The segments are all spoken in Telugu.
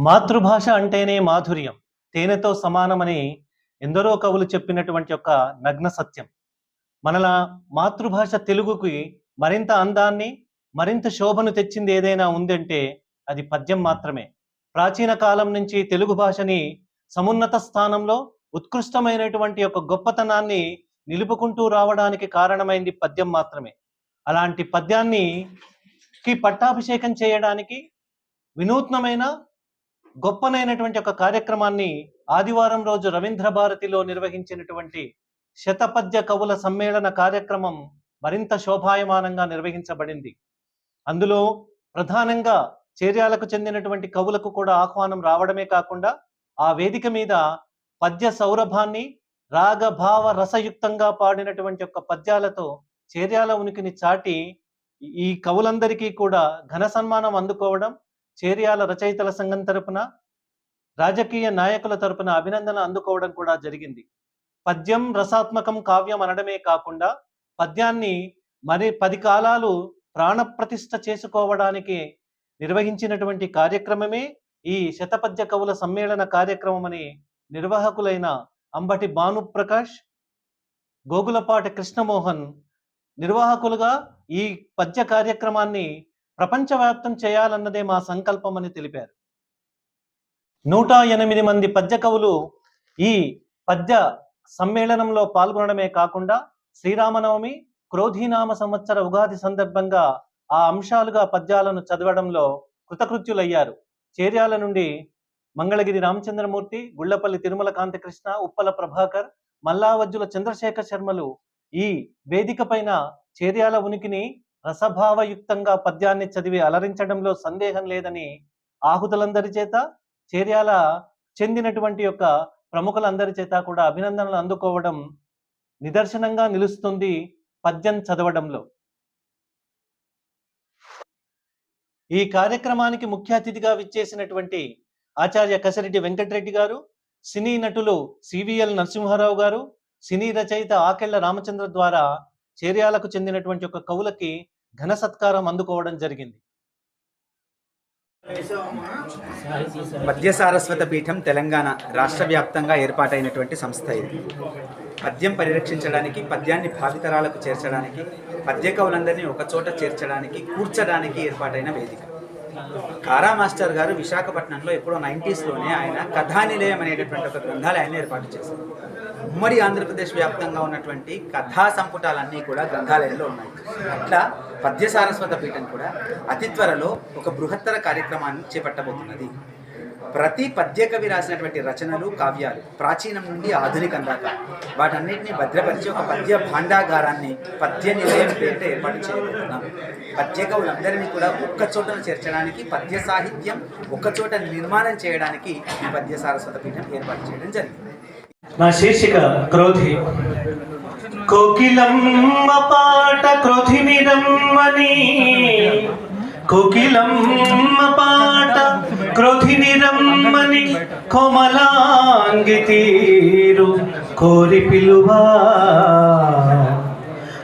మాతృభాష అంటేనే మాధుర్యం తేనెతో సమానమని ఎందరో కవులు చెప్పినటువంటి ఒక నగ్న సత్యం. మనల మాతృభాష తెలుగుకి మరింత అందాన్ని మరింత శోభను తెచ్చింది ఏదైనా ఉందంటే అది పద్యం మాత్రమే. ప్రాచీన కాలం నుంచి తెలుగు భాషని సమున్నత స్థానంలో ఉత్కృష్టమైనటువంటి ఒక గొప్పతనాన్ని నిలుపుకుంటూ రావడానికి కారణమైంది పద్యం మాత్రమే. అలాంటి పద్యాన్ని కి పట్టాభిషేకం చేయడానికి వినూత్నమైన గొప్పనైనటువంటి ఒక కార్యక్రమాన్ని ఆదివారం రోజు రవీంద్ర భారతిలో నిర్వహించినటువంటి శతపద్య కవుల సమ్మేళన కార్యక్రమం మరింత శోభాయమానంగా నిర్వహించబడింది. అందులో ప్రధానంగా చేర్యాలకు చెందినటువంటి కవులకు కూడా ఆహ్వానం రావడమే కాకుండా ఆ వేదిక మీద పద్య సౌరభాన్ని రాగభావ రసయుక్తంగా పాడినటువంటి యొక్క పద్యాలతో చేర్యాల ఉనికిని చాటి ఈ కవులందరికీ కూడా ఘన సన్మానం అందుకోవడం చేరియాల రచయితల సంఘం తరపున రాజకీయ నాయకుల తరపున అభినందన అందుకోవడం కూడా జరిగింది. పద్యం రసాత్మకం కావ్యం అనడమే కాకుండా పద్యాన్ని మరి పది కాలాలు ప్రాణప్రతిష్ఠ చేసుకోవడానికి నిర్వహించినటువంటి కార్యక్రమమే ఈ శతపద్య కవుల సమ్మేళన కార్యక్రమం అని నిర్వాహకులైన అంబటి భానుప్రకాష్ గోగులపాటి కృష్ణమోహన్ నిర్వాహకులుగా ఈ పద్య కార్యక్రమాన్ని ప్రపంచవ్యాప్తం చేయాలన్నదే మా సంకల్పం అని తెలిపారు. నూట ఎనిమిది మంది పద్య కవులు ఈ పద్య సమ్మేళనంలో పాల్గొనడమే కాకుండా శ్రీరామనవమి క్రోధీనామ సంవత్సర ఉగాది సందర్భంగా ఆ అంశాలుగా పద్యాలను చదవడంలో కృతకృత్యులయ్యారు. చేర్యాల నుండి మంగళగిరి రామచంద్రమూర్తి గుళ్ళపల్లి తిరుమల కాంతకృష్ణ ఉప్పల ప్రభాకర్ మల్లావజ్జుల చంద్రశేఖర్ శర్మలు ఈ వేదిక పైన చేర్యాల ఉనికిని రసభావయుక్తంగా పద్యాన్ని చదివి అలరించడంలో సందేహం లేదని ఆహుతులందరి చేత చేర్యాల చెందినటువంటి యొక్క ప్రముఖులందరి చేత కూడా అభినందనలు అందుకోవడం నిదర్శనంగా నిలుస్తుంది పద్యం చదవడంలో. ఈ కార్యక్రమానికి ముఖ్య అతిథిగా విచ్చేసినటువంటి ఆచార్య కసిరెడ్డి వెంకటరెడ్డి గారు సినీ నటులు సివిఎల్ నరసింహారావు గారు సినీ రచయిత ఆకెళ్ళ రామచంద్ర ద్వారా చేర్యాలకు చెందినటువంటి ఒక కవులకి ఘన సత్కారం అందుకోవడం జరిగింది. మధ్య సారస్వత పీఠం తెలంగాణ రాష్ట్ర వ్యాప్తంగా ఏర్పాటైనటువంటి సంస్థ ఇది. పద్యం పరిరక్షించడానికి పద్యాన్ని భావితరాలకు చేర్చడానికి పద్య కవులందరినీ ఒకచోట చేర్చడానికి కూర్చడానికి ఏర్పాటైన వేదిక. కారా మాస్టర్ గారు విశాఖపట్నంలో ఎప్పుడో నైంటీస్లోనే ఆయన కథానిలయం అనేటటువంటి ఒక గ్రంథాలయాన్ని ఏర్పాటు చేశారు. ఉమ్మడి ఆంధ్రప్రదేశ్ వ్యాప్తంగా ఉన్నటువంటి కథా సంపుటాలన్నీ కూడా గ్రంథాలయంలో ఉన్నాయి. అట్లా పద్య సారస్వత పీఠం కూడా అతి త్వరలో ఒక బృహత్తర కార్యక్రమాన్ని చేపట్టబోతున్నది. ప్రతి పద్యకవి రాసినటువంటి రచనలు కావ్యాలు ప్రాచీనం నుండి ఆధునికం దాకా. వాటన్నిటిని భద్రపరిచి ఒక పద్య భాండాగారాన్ని పద్య నిలయం పేరిట ఏర్పాటు చేయబోతున్నాం. పద్య కవులందరినీ కూడా ఒక్క చోటన చేర్చడానికి పద్య సాహిత్యం ఒక్క చోట నిర్మాణం చేయడానికి ఈ పద్య సారస్వత పీఠం ఏర్పాటు చేయడం జరిగింది. నా శీర్షిక క్రోధి. కోకిలమ్మ పాట క్రోధినిరమ్మని. కోకిలమ్మ పాట క్రోధినిరమ్మని కోమలాంగి తీరు కోరి పిలువా.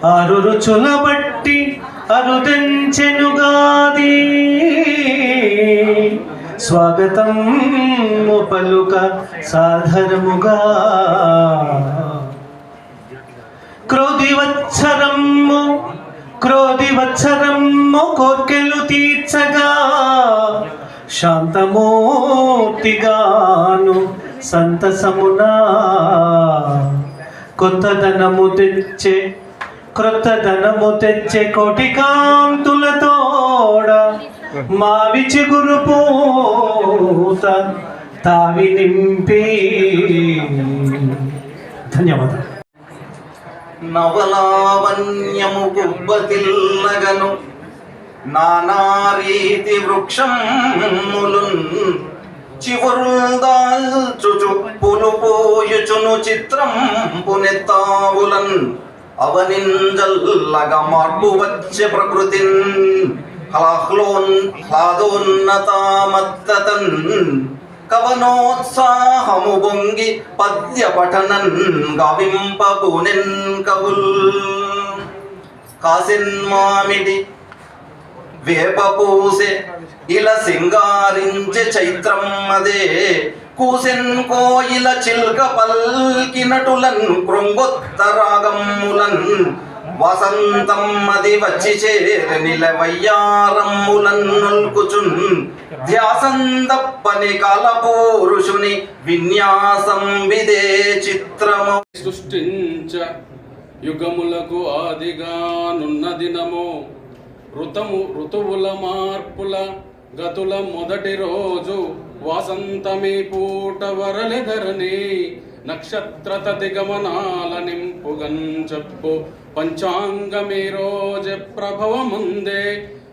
ఆరు రుచుల బట్టి అరుదెంచెనుగాది స్వాగతం పలుక సాధనముగా. క్రోధివత్సరమ్ము క్రోధివత్సరమ్ము కోర్కెలు తీర్చగా శాంతమూర్తిగాను సంతసమునా కొత్త ధనము తెచ్చే క్రొత్త ధనము తెచ్చే కోటి కాంతులతోడ మావి చిగురు పూత తావి నింపి. ధన్యవాదాలు. నవలావణ్యము గుబ్బతిల్లగను నానారీతి వృక్షములున్ చివురుల్దాల్చుచు పులు పోయుచును చిత్రం పునెత్తావులన్ అవనింజల్లగ మార్పు వచ్చే ప్రకృతిన్. హలాహ్లోన్ హ్లాదోన్నతామత్తతన్ కవనోత్సాహము బొంగి పద్య పఠనన్ గవింపబునెన్ కవుల్. కాసిన్ మామిడి వేప పూసె ఇలా సింగారించే చైత్రం అదే. కూసెన్ కోయిల చిల్క పల్కినటులన్ కృంగొత్త రాగమ్ములన్. వసంతం అది వచ్చి చేర నిలవయ్యారమ్ములన్ నల్కుచున్. ధ్యాసందప్పని కాలపురుషుని విన్యాసం విదే చిత్రము. సృష్టించ యుగములకు ఆదిగానున్న దినము. ఋతము ఋతువుల మార్పుల గతుల మొదటి రోజు వాసంతమి పూట వరలెదరని నక్షత్ర గమనాల నింపుగన్ చెప్పు. పంచాంగమి రోజు ప్రభవముందే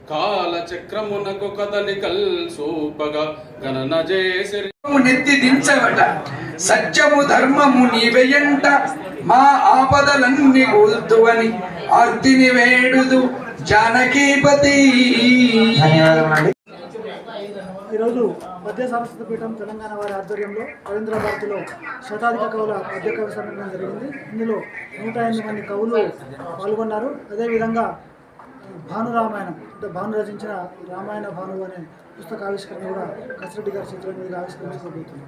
కాల చక్రమునకు కదలికల్ సూపగా గణన చేసి నెత్తి దించవట. సత్యము ధర్మము నీవెయంట మా ఆపదలన్నీ కూల్తువని ఆర్తిని వేడుదు జానకీపతి. ఈరోజు మధ్య సరస్వతి పీఠం తెలంగాణ వారి ఆధ్వర్యంలో రవీంద్ర భారతిలో శతాధిక కవుల పద్య కవి సమ్మేళనం జరిగింది. ఇందులో నూట ఎనిమిది మంది కవులు పాల్గొన్నారు. అదేవిధంగా భానురామాయణం అంటే భాను రచించిన రామాయణ భాను అనే పుస్తక ఆవిష్కరణ కూడా కసిరెడ్డి గారి చిత్రం మీద ఆవిష్కరించబోతుంది